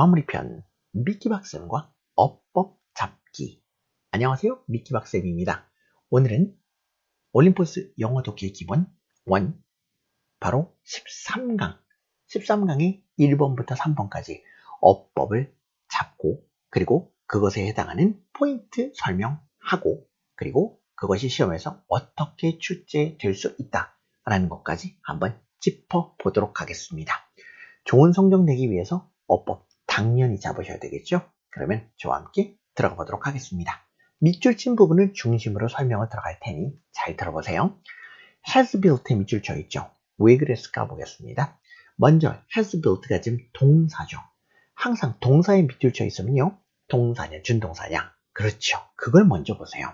마무리편 미끼박쌤과 어법 잡기. 안녕하세요 미끼박쌤입니다. 오늘은 올림포스 영어 독해 기본 1 바로 13강. 13강의 1번부터 3번까지 어법을 잡고 그리고 그것에 해당하는 포인트 설명하고 그리고 그것이 시험에서 어떻게 출제될 수 있다라는 것까지 한번 짚어보도록 하겠습니다. 좋은 성적 내기 위해서 어법 당연히 잡으셔야 되겠죠? 그러면 저와 함께 들어가 보도록 하겠습니다. 밑줄 친 부분을 중심으로 설명을 들어갈 테니 잘 들어보세요. has built에 밑줄 쳐 있죠? 왜 그랬을까 보겠습니다. 먼저 has built가 지금 동사죠. 항상 동사에 밑줄 쳐 있으면요. 동사냐, 준동사냐. 그렇죠. 그걸 먼저 보세요.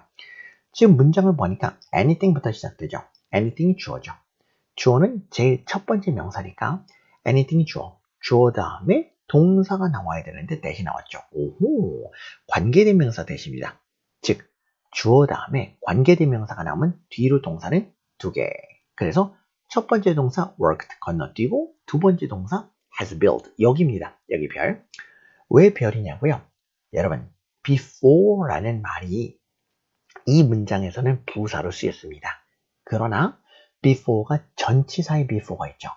지금 문장을 보니까 anything부터 시작되죠. anything이 주어죠. 주어는 제일 첫 번째 명사니까 anything 주어. 주어 다음에 동사가 나와야 되는데 대신 나왔죠. 오호, 관계대명사 대신입니다. 즉, 주어 다음에 관계대명사가 나오면 뒤로 동사는 두 개. 그래서 첫 번째 동사 worked 건너뛰고 두 번째 동사 has built 여기입니다. 여기 별. 왜 별이냐고요? 여러분, before라는 말이 이 문장에서는 부사로 쓰였습니다. 그러나 before가 전치사의 before가 있죠.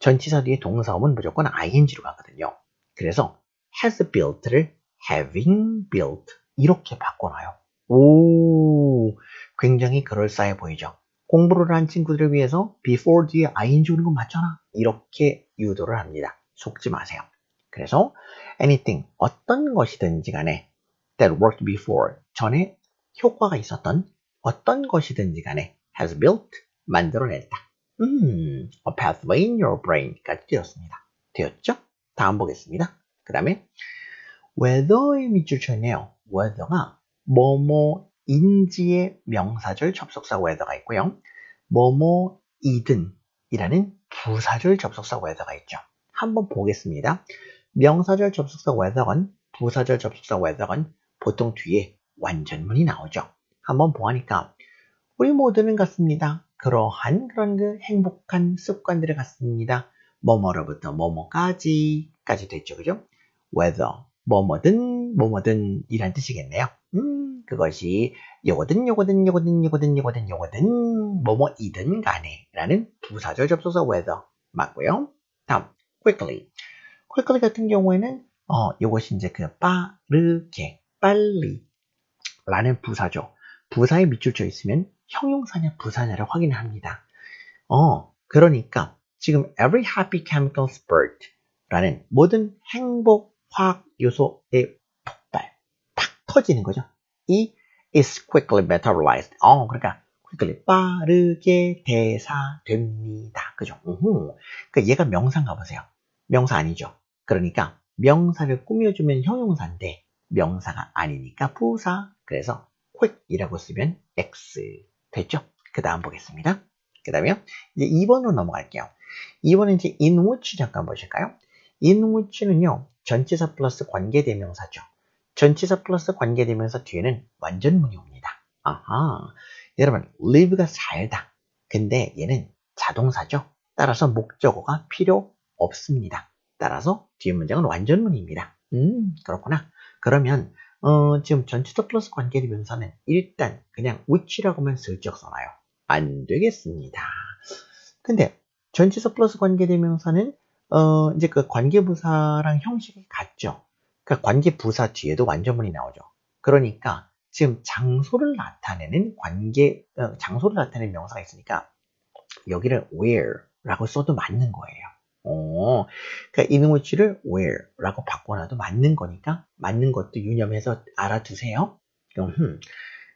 전치사 뒤에 동사 오면 무조건 ing로 가거든요. 그래서 has built를 having built 이렇게 바꿔놔요. 오, 굉장히 그럴싸해 보이죠. 공부를 한 친구들을 위해서 before 뒤에 ing 오는 건 맞잖아. 이렇게 유도를 합니다. 속지 마세요. 그래서 anything, 어떤 것이든지 간에 that worked before, 전에 효과가 있었던 어떤 것이든지 간에 has built, 만들어냈다. 음, a pathway in your brain까지 되었습니다. 되었죠? 다음 보겠습니다. 그 다음에 whether의 밑줄 쳤네요. whether가 뭐뭐인지의 명사절 접속사 whether가 있고요. 뭐뭐이든 이라는 부사절 접속사 whether가 있죠. 한번 보겠습니다. 명사절 접속사 whether건 부사절 접속사 whether건 보통 뒤에 완전문이 나오죠. 한번 보아니까 우리 모두는 같습니다. 그러한 그런 그 행복한 습관들을 갖습니다. 뭐뭐로부터 뭐뭐까지 까지 됐죠. 그죠? whether 뭐뭐든 뭐뭐든 이란 뜻이겠네요. 음, 그것이 요거든 요거든 요거든 요거든 요거든 요거든 뭐뭐이든 간에 라는 부사절 접속사 whether 맞고요. 다음 quickly quickly 같은 경우에는 어, 요것이 이제 그 빠르게 빨리 라는 부사죠. 부사에 밑줄 쳐 있으면 형용사냐 부사냐를 확인합니다. 어, 그러니까 지금 every happy chemical spurt 라는 모든 행복 화학 요소의 폭발, 팍 터지는 거죠. 이 is quickly metabolized. 어, 그러니까 quickly 빠르게 대사됩니다. 그죠? 우후. 그러니까 얘가 명사인가 보세요. 명사 아니죠. 그러니까 명사를 꾸며주면 형용사인데 명사가 아니니까 부사. 그래서 quick이라고 쓰면 x 됐죠? 그 다음 보겠습니다. 그 다음에요. 이제 2번으로 넘어갈게요. 2번은 이제 in which 잠깐 보실까요? in which는요. 전치사 플러스 관계대명사죠. 전치사 플러스 관계대명사 뒤에는 완전문이 옵니다. 아하. 여러분, live가 살다. 근데 얘는 자동사죠. 따라서 목적어가 필요 없습니다. 따라서 뒤에 문장은 완전문입니다. 음, 그렇구나. 그러면 어, 지금 전치사 플러스 관계대명사는 일단 그냥 which라고만 슬쩍 써놔요. 안 되겠습니다. 근데 전치사 플러스 관계대명사는 어, 이제 그 관계부사랑 형식이 같죠. 그러니까 관계부사 뒤에도 완전문이 나오죠. 그러니까 지금 장소를 나타내는 관계, 어, 장소를 나타내는 명사가 있으니까 여기를 where라고 써도 맞는 거예요. 어, 그러니까 이는 위치를 where라고 바꿔놔도 맞는 거니까 맞는 것도 유념해서 알아두세요. 음,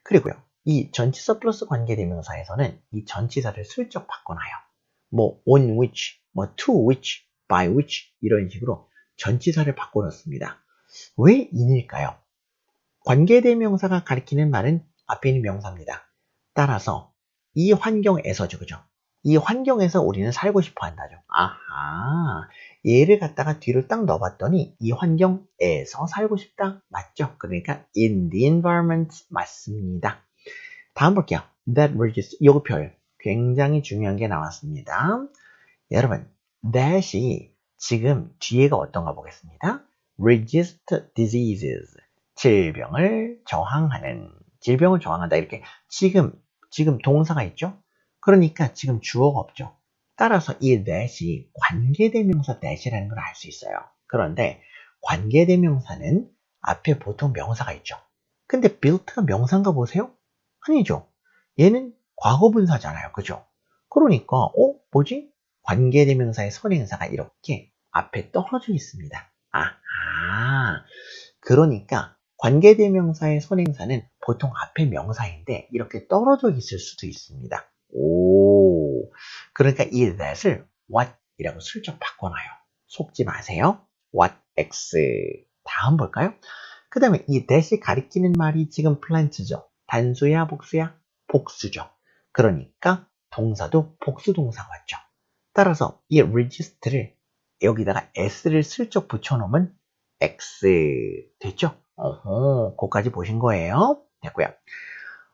그리고요. 이 전치사 플러스 관계대명사에서는 이 전치사를 슬쩍 바꿔놔요. 뭐 on which, 뭐 to which, by which 이런 식으로 전치사를 바꿔놓습니다. 왜 인일까요? 관계대명사가 가리키는 말은 앞에 있는 명사입니다. 따라서 이 환경에서죠, 그죠? 이 환경에서 우리는 살고 싶어 한다죠. 아하, 얘를 갖다가 뒤로 딱 넣어봤더니 이 환경에서 살고 싶다. 맞죠? 그러니까 in the environment 맞습니다. 다음 볼게요. That bridges, 요거 별. 굉장히 중요한 게 나왔습니다. 여러분, that이 지금 뒤에가 어떤가 보겠습니다. resist diseases. 질병을 저항하는, 질병을 저항한다. 이렇게 지금, 지금 동사가 있죠? 그러니까 지금 주어가 없죠. 따라서 이 that이 관계대명사 that이라는 걸 알 수 있어요. 그런데 관계대명사는 앞에 보통 명사가 있죠. 근데 built가 명사인가 보세요? 아니죠. 얘는 과거분사잖아요. 그죠? 그러니까 어? 뭐지? 관계대명사의 선행사가 이렇게 앞에 떨어져 있습니다. 아, 그러니까 관계대명사의 선행사는 보통 앞에 명사인데 이렇게 떨어져 있을 수도 있습니다. 오, 그러니까 이 that을 what이라고 슬쩍 바꿔놔요. 속지 마세요. what x. 다음 볼까요? 그 다음에 이 that이 가리키는 말이 지금 플란트죠. 단수야, 복수야? 복수죠. 그러니까 동사도 복수 동사가 왔죠. 따라서 이 register를 여기다가 s를 슬쩍 붙여놓으면 x 됐죠? 어허, 그까지 보신 거예요. 됐고요.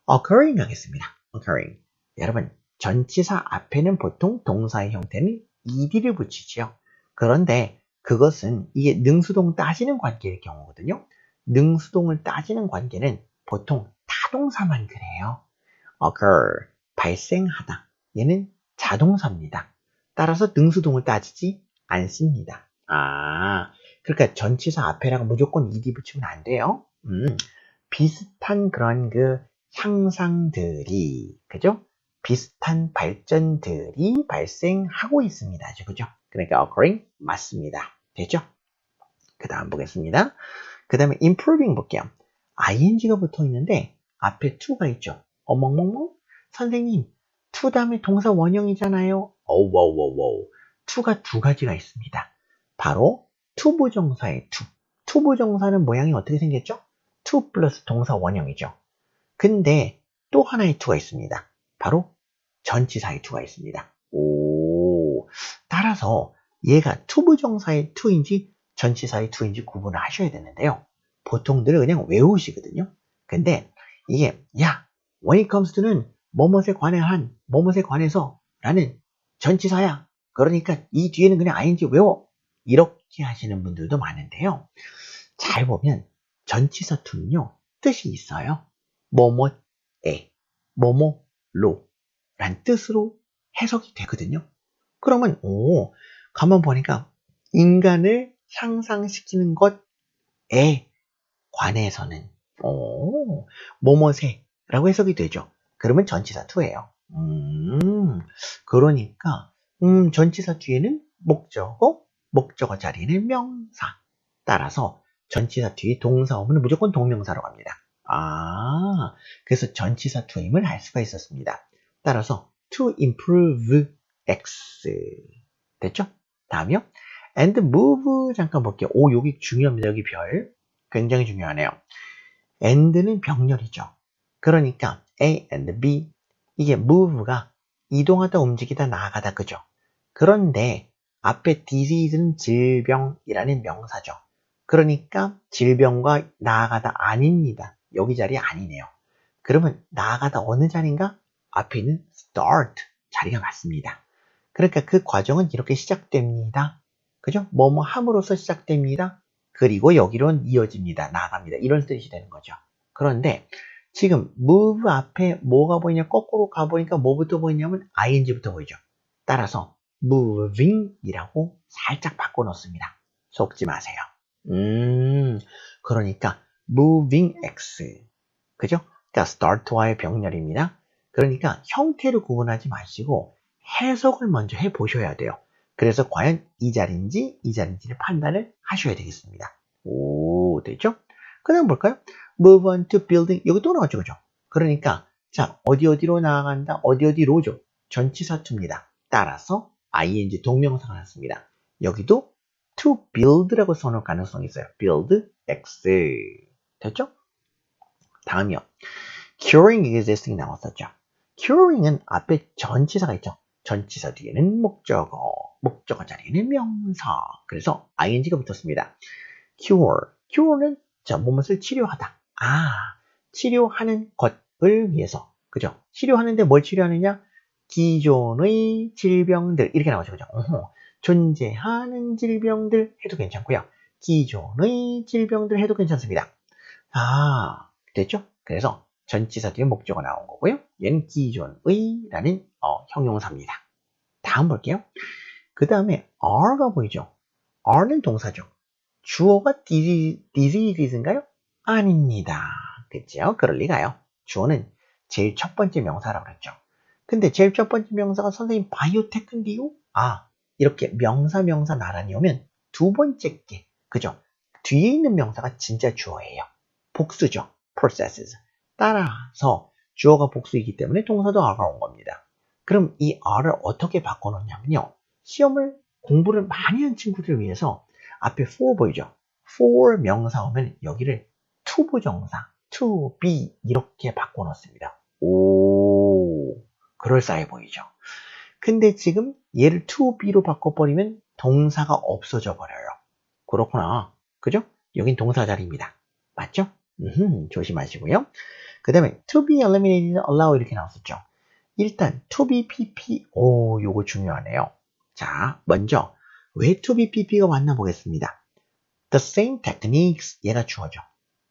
occurring 하겠습니다. occurring. 여러분, 전치사 앞에는 보통 동사의 형태는 ed를 붙이지요. 그런데 그것은 이게 능수동 따지는 관계의 경우거든요. 능수동을 따지는 관계는 보통 타동사만 그래요. occur, 발생하다. 얘는 자동사입니다. 따라서 능수동을 따지지 않습니다. 아, 그러니까 전치사 앞에라고 무조건 ed 붙이면 안 돼요. 음, 비슷한 그런 그 향상들이, 그죠? 비슷한 발전들이 발생하고 있습니다. 그죠? 그러니까 occurring 맞습니다. 되죠? 그 다음 보겠습니다. 그 다음에 improving 볼게요. ing가 붙어 있는데 앞에 to가 있죠. 어멍멍멍? 선생님, to 다음에 동사 원형이잖아요. 어워워워. to가 두 가지가 있습니다. 바로 투부정사의 to. 투부정사는 모양이 어떻게 생겼죠? to 플러스 동사 원형이죠. 근데 또 하나의 to가 있습니다. 바로 전치사의 to가 있습니다. 오, 따라서 얘가 투부정사의 to인지 전치사의 to인지 구분을 하셔야 되는데요. 보통들 그냥 외우시거든요. 근데 이게 야, when it comes to는 뭐뭇에 관한 뭐뭇에 관해서 라는 전치사야. 그러니까 이 뒤에는 그냥 ing 외워. 이렇게 하시는 분들도 많은데요. 잘 보면 전치사 to는요. 뜻이 있어요. 뭐뭐에, 뭐뭐로 란 뜻으로 해석이 되거든요. 그러면 오, 가만 보니까 인간을 상상시키는 것에 관해서는 오, 뭐뭐세라고 해석이 되죠. 그러면 전치사 투예요. 음, 그러니까 음, 전치사 뒤에는 목적어, 목적어 자리는 명사. 따라서 전치사 뒤에 동사 오면 무조건 동명사로 갑니다. 아, 그래서 전치사 투임을 할 수가 있었습니다. 따라서 to improve x 됐죠? 다음이요. and move 잠깐 볼게요. 오, 여기 중요합니다. 여기 별. 굉장히 중요하네요. and는 병렬이죠. 그러니까 A and B 이게 move가 이동하다 움직이다 나아가다 그죠? 그런데 앞에 disease는 질병이라는 명사죠. 그러니까 질병과 나아가다 아닙니다. 여기 자리 아니네요. 그러면 나아가다 어느 자리인가? 앞에 있는 start 자리가 맞습니다. 그러니까 그 과정은 이렇게 시작됩니다. 그죠? 뭐뭐 함으로써 시작됩니다. 그리고 여기로 이어집니다. 나아갑니다. 이런 뜻이 되는 거죠. 그런데 지금 move 앞에 뭐가 보이냐 거꾸로 가보니까 뭐부터 보이냐면 ing부터 보이죠. 따라서 moving이라고 살짝 바꿔놓습니다. 속지 마세요. 음, 그러니까 moving x 그죠? 그러니까 start와의 병렬입니다. 그러니까 형태를 구분하지 마시고 해석을 먼저 해 보셔야 돼요. 그래서 과연 이 자리인지 이 자리인지를 판단을 하셔야 되겠습니다. 오, 됐죠? 그 다음 볼까요? Move on to building. 여기 또 그죠? 그러니까, 자, 어디 어디로 나아간다? 어디 어디로죠? 전치사투입니다. 따라서 ing 동명사가 났습니다. 여기도 to build라고 써놓을 가능성이 있어요. build x. 됐죠? 다음이요. curing existing 나왔었죠. curing은 앞에 전치사가 있죠. 전치사 뒤에는 목적어, 목적어 자리에는 명사. 그래서 ing가 붙었습니다. cure. cure는 자, 무엇을 치료하다. 아, 치료하는 것을 위해서. 그죠? 치료하는데 뭘 치료하느냐? 기존의 질병들. 이렇게 나오죠. 그죠? 어허, 존재하는 질병들 해도 괜찮고요. 기존의 질병들 해도 괜찮습니다. 아, 됐죠? 그래서 전치사 뒤에 목적어 나온 거고요. 얘는 기존의 라는 어, 형용사입니다. 다음 볼게요. 그 다음에 are가 보이죠? are는 동사죠. 주어가 diseasein가요? 아닙니다. 그죠? 그럴 리가요. 주어는 제일 첫 번째 명사라고 그랬죠. 근데 제일 첫 번째 명사가 선생님 바이오테크인데요? 아, 이렇게 명사 명사 나란히 오면 두 번째 게 그죠? 뒤에 있는 명사가 진짜 주어예요. 복수죠. processes. 따라서 주어가 복수이기 때문에 동사도 are가 온 겁니다. 그럼 이 are를 어떻게 바꿔놓냐면요. 시험을 공부를 많이 한 친구들 을 위해서 앞에 for 보이죠? for 명사 오면 여기를 부정사, to be 이렇게 바꿔놓습니다. 오, 그럴싸해 보이죠? 근데 지금 얘를 to be로 바꿔버리면 동사가 없어져 버려요. 그렇구나. 그죠? 여긴 동사 자리입니다. 맞죠? 음흠, 조심하시고요. 그 다음에 to be eliminated, allow 이렇게 나왔었죠. 일단 to be pp, 오, 요거 중요하네요. 자, 먼저 왜 to be pp가 왔나 보겠습니다. The same techniques, 얘가 주어죠.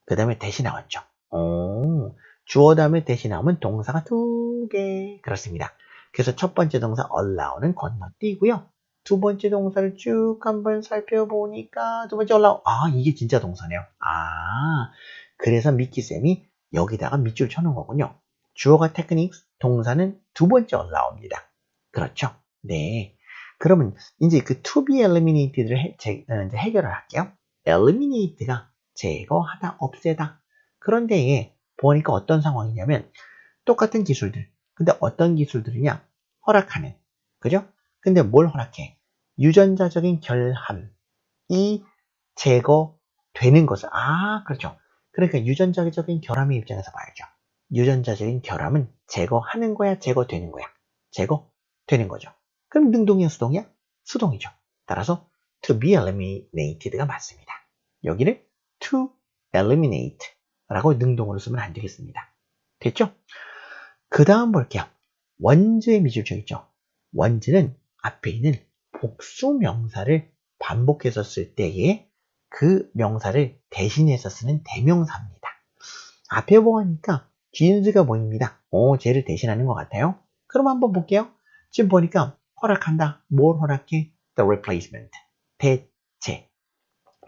그 다음에 대시 나왔죠. 오, 주어 다음에 대시 나오면 동사가 두 개. 그렇습니다. 그래서 첫 번째 동사 allow는 건너뛰고요. 두 번째 동사를 쭉 한번 살펴보니까 두 번째 allow. 아, 이게 진짜 동사네요. 아, 그래서 미키쌤이 여기다가 밑줄 쳐놓은 거군요. 주어가 techniques, 동사는 두 번째 allow입니다. 그렇죠? 네. 그러면 이제 그 to be eliminated를 해, 제, 어, 이제 해결을 할게요. eliminate가 제거하다, 없애다. 그런데 보니까 어떤 상황이냐면 똑같은 기술들. 근데 어떤 기술들이냐? 허락하는. 그죠? 근데 뭘 허락해? 유전자적인 결함이 제거되는 것을. 아, 그렇죠. 그러니까 유전자적인 결함의 입장에서 봐야죠. 유전자적인 결함은 제거하는 거야, 제거되는 거야? 제거되는 거죠. 그럼 능동이야, 수동이야? 수동이죠. 따라서 to be eliminated가 맞습니다. 여기를 to eliminate 라고 능동으로 쓰면 안 되겠습니다. 됐죠? 그 다음 볼게요. 원즈의 미줄적 있죠? 원즈는 앞에 있는 복수 명사를 반복해서 쓸 때에 그 명사를 대신해서 쓰는 대명사입니다. 앞에 보니까 진즈가 보입니다. 오, 쟤를 대신하는 것 같아요. 그럼 한번 볼게요. 지금 보니까 허락한다. 뭘 허락해? The replacement. 대체.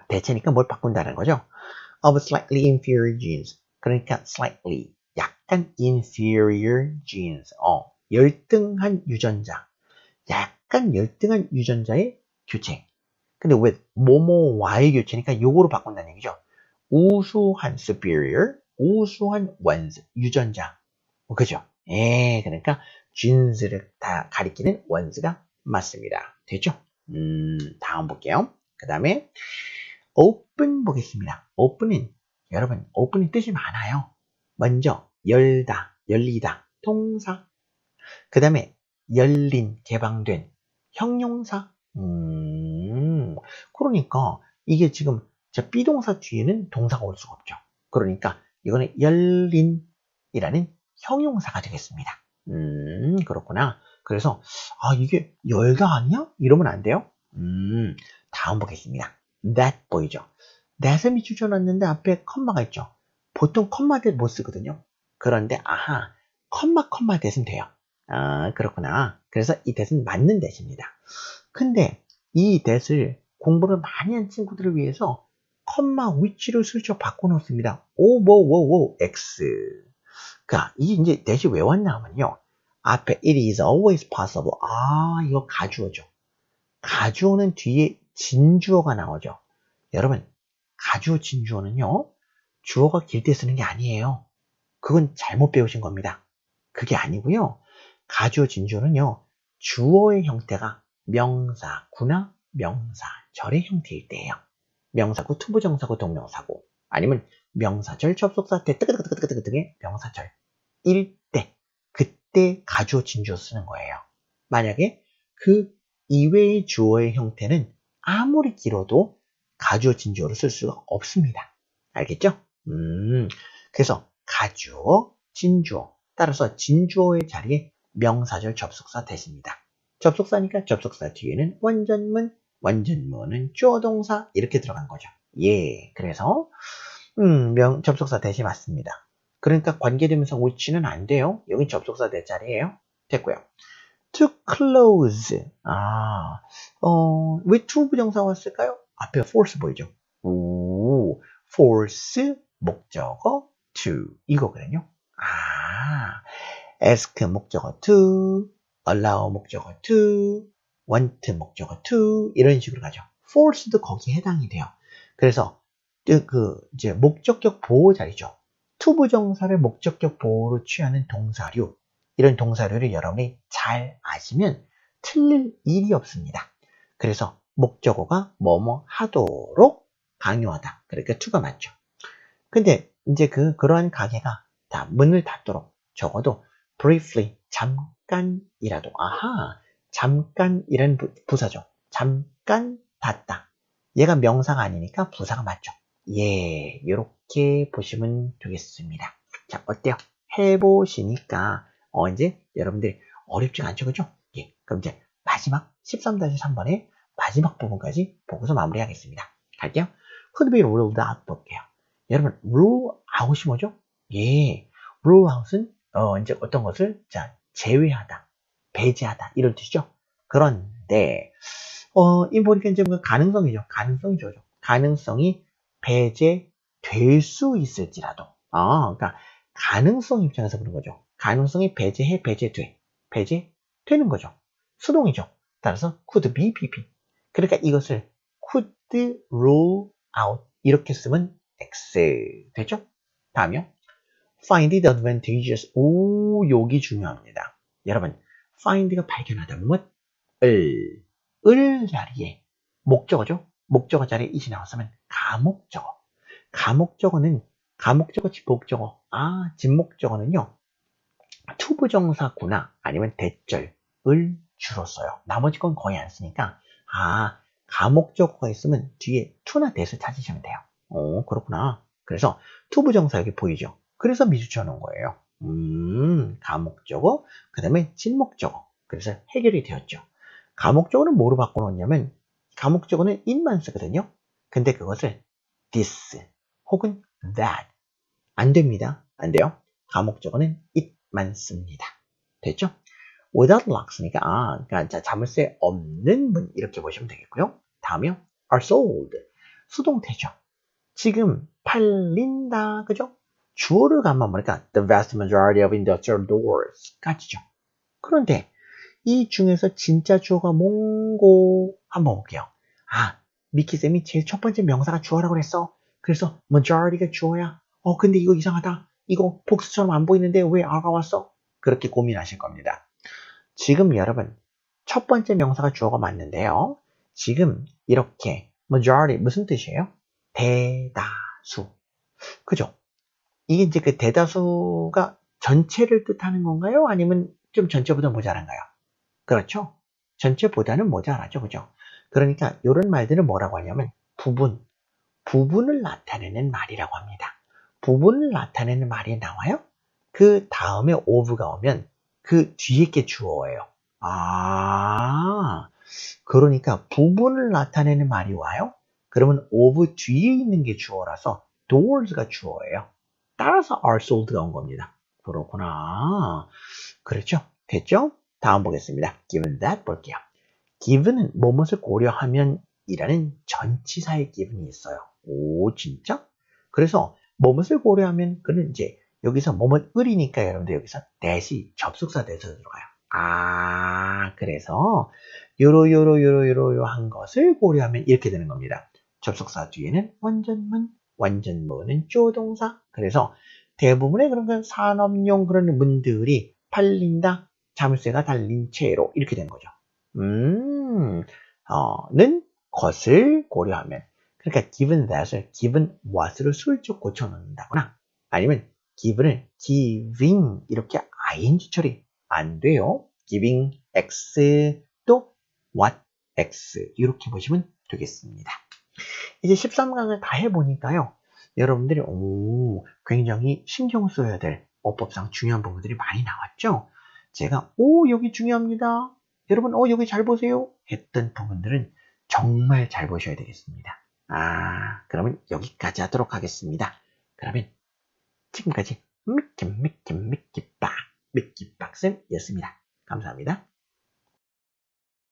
대체니까 뭘 바꾼다는 거죠. Of slightly inferior genes. 그러니까 slightly. 약간 inferior genes. 어, 열등한 유전자. 약간 열등한 유전자의 교체. 근데 왜 뭐뭐와의 교체니까 요거로 바꾼다는 얘기죠. 우수한 superior, 우수한 ones, 유전자. 그죠? 예, 그러니까 genes를 다 가리키는 ones가 맞습니다. 됐죠? 음, 다음 볼게요. 그 다음에 open 보겠습니다. open은 여러분 open의 뜻이 많아요. 먼저 열다, 열리다, 동사. 그 다음에 열린, 개방된, 형용사. 음, 그러니까 이게 지금 저 비동사 뒤에는 동사가 올 수가 없죠. 그러니까 이거는 열린이라는 형용사가 되겠습니다. 음, 그렇구나. 그래서 아 이게 열다 아니야? 이러면 안 돼요. 음, 다음 보겠습니다. That 보이죠? that을 밑줄 쳐놨는데 앞에 컴마가 있죠. 보통 컴마 that 못 쓰거든요. 그런데 아하, 컴마 컴마 that은 돼요. 아 그렇구나. 그래서 이 that은 맞는 that입니다. 근데 이 that을 공부를 많이 한 친구들을 위해서 컴마 위치를 슬쩍 바꿔놓습니다. 오, 뭐, 뭐, 뭐, x. 그니까, 이게 이제 대시 왜 왔냐면요. 앞에 it is always possible. 아, 이거 가주어죠. 가주어는 뒤에 진주어가 나오죠. 여러분, 가주어 진주어는요, 주어가 길 때 쓰는 게 아니에요. 그건 잘못 배우신 겁니다. 그게 아니고요. 가주어 진주어는요, 주어의 형태가 명사 구나 명사 절의 형태일 때예요. 명사구, 투부정사구, 동명사구 아니면 명사절, 접속사, 대, 뜨끄뜨끄뜨끄뜨 등의 명사절 일 때, 그때 가주어 진주어 쓰는 거예요. 만약에 그 이외의 주어의 형태는 아무리 길어도 가주어 진주어로 쓸 수가 없습니다. 알겠죠? 음, 그래서 가주어, 진주어 따라서 진주어의 자리에 명사절 접속사 대십니다. 접속사니까 접속사 뒤에는 원전문 완전문은 주어 동사 이렇게 들어간 거죠. 예. 그래서 음, 명 접속사 대시 맞습니다. 그러니까 관계되면서 which는 안 돼요. 여기 접속사 대 자리예요. 됐고요. To close. 아, 어, 왜 to 부정사 왔을까요? 앞에 force 보이죠? 오, force 목적어 to 이거거든요. 아, ask 목적어 to, allow 목적어 to, want 목적어 to 이런 식으로 가죠. force도 거기에 해당이 돼요. 그래서 그 이제 목적격 보호 자리죠. to 부정사를 목적격 보호로 취하는 동사류 이런 동사류를 여러분이 잘 아시면 틀릴 일이 없습니다. 그래서 목적어가 뭐뭐 하도록 강요하다. 그러니까 to가 맞죠. 근데 이제 그 그러한 가게가 다 문을 닫도록 적어도 briefly 잠깐이라도 아하 잠깐이라는 부 사죠. 잠깐 닫다. 얘가 명사가 아니니까 부사가 맞죠. 예, 이렇게 보시면 되겠습니다. 자, 어때요? 해보시니까 어 이제 여러분들 어렵지 않죠, 그죠? 예, 그럼 이제 마지막 13-3번의 마지막 부분까지 보고서 마무리하겠습니다. 갈게요. could be ruled out 볼게요. 여러분, rule out이 뭐죠? 예, rule out은 어, 이제 어떤 것을 자 제외하다, 배제하다 이런 뜻이죠. 그런데 어, 뭐 가능성이죠. 가능성이 죠. 가능성이 배제될 수 있을지라도. 아, 그러니까 가능성 입장에서 그런 거죠. 가능성이 배제해, 배제돼. 배제되는 거죠. 수동이죠. 따라서 could be, pp. 그러니까 이것을 could rule out 이렇게 쓰면 x 되죠? 다음이요. find the advantages. 오, 여기 중요합니다. 여러분, find가 발견하다 무엇? 을, 을 자리에 목적어죠? 목적어 자리에 이시 나왔으면 가목적어. 가목적어는 가목적어, 집목적어. 아, 집목적어는요. 투부정사구나 아니면 대절을 주로 써요. 나머지 건 거의 안 쓰니까 아, 가목적어가 있으면 뒤에 투나 대를 찾으시면 돼요. 오, 그렇구나. 그래서 투부정사 여기 보이죠? 그래서 미주쳐 놓은 거예요. 음, 가목적어, 그 다음에 진목적어. 그래서 해결이 되었죠. 가목적어는 뭐로 바꿔놓냐면 가목적어는 in만 쓰거든요. 근데 그것을 this 혹은 that 안 됩니다. 안 돼요. 가목적어는 it 만 씁니다. 됐죠? without locks니까 아, 그러니까 자물쇠 없는 문 이렇게 보시면 되겠고요. 다음이요. are sold 수동태죠. 지금 팔린다 그죠? 주어를 가만 보니까 the vast majority of industrial doors까지죠. 그런데 이 중에서 진짜 주어가 뭔고 한번 볼게요. 아, 미키 쌤이 제일 첫 번째 명사가 주어라고 그랬어. 그래서 majority가 주어야. 어, 근데 이거 이상하다. 이거 복수처럼 안 보이는데 왜 아가 왔어? 그렇게 고민하실 겁니다. 지금 여러분, 첫 번째 명사가 주어가 맞는데요. 지금 이렇게 majority 무슨 뜻이에요? 대다수. 그죠? 이게 이제 그 대다수가 전체를 뜻하는 건가요? 아니면 좀 전체보다 모자란가요? 그렇죠? 전체보다는 모자라죠. 그죠? 그러니까 이런 말들은 뭐라고 하냐면 부분, 부분을 나타내는 말이라고 합니다. 부분을 나타내는 말이 나와요? 그 다음에 of가 오면 그 뒤에 게 주어예요. 아, 그러니까 부분을 나타내는 말이 와요? 그러면 of 뒤에 있는 게 주어라서 doors가 주어예요. 따라서 are sold가 온 겁니다. 그렇구나. 그렇죠? 됐죠? 다음 보겠습니다. given that 볼게요. given은 무엇을 고려하면 이라는 전치사의 given이 있어요. 오, 진짜? 그래서 무엇을 고려 하면 그는 이제 여기서 뭐뭇 을이니까 여러분들 여기서 대시 접속사 대서 들어가요. 아, 그래서 요로 요로 요로 요로 한 것을 고려하면 이렇게 되는 겁니다. 접속사 뒤에는 완전문, 완전문은 조동사. 그래서 대부분의 그런 건 산업용 그런 문들이 팔린다, 자물쇠가 달린 채로 이렇게 되는 거죠. 음, 어, 는 것을 고려하면 그러니까 given that을 given what으로 슬쩍 고쳐놓는다거나 아니면 given을 giving 이렇게 ing 처리 안 돼요. giving x 또 what x 이렇게 보시면 되겠습니다. 이제 13강을 다 해보니까요. 여러분들이 오 굉장히 신경 써야 될 어법상 중요한 부분들이 많이 나왔죠. 제가 오 여기 중요합니다. 여러분 어 여기 잘 보세요 했던 부분들은 정말 잘 보셔야 되겠습니다. 아, 그러면 여기까지 하도록 하겠습니다. 그러면 지금까지 미끼 빡 미끼 빡쌤이었습니다. 감사합니다.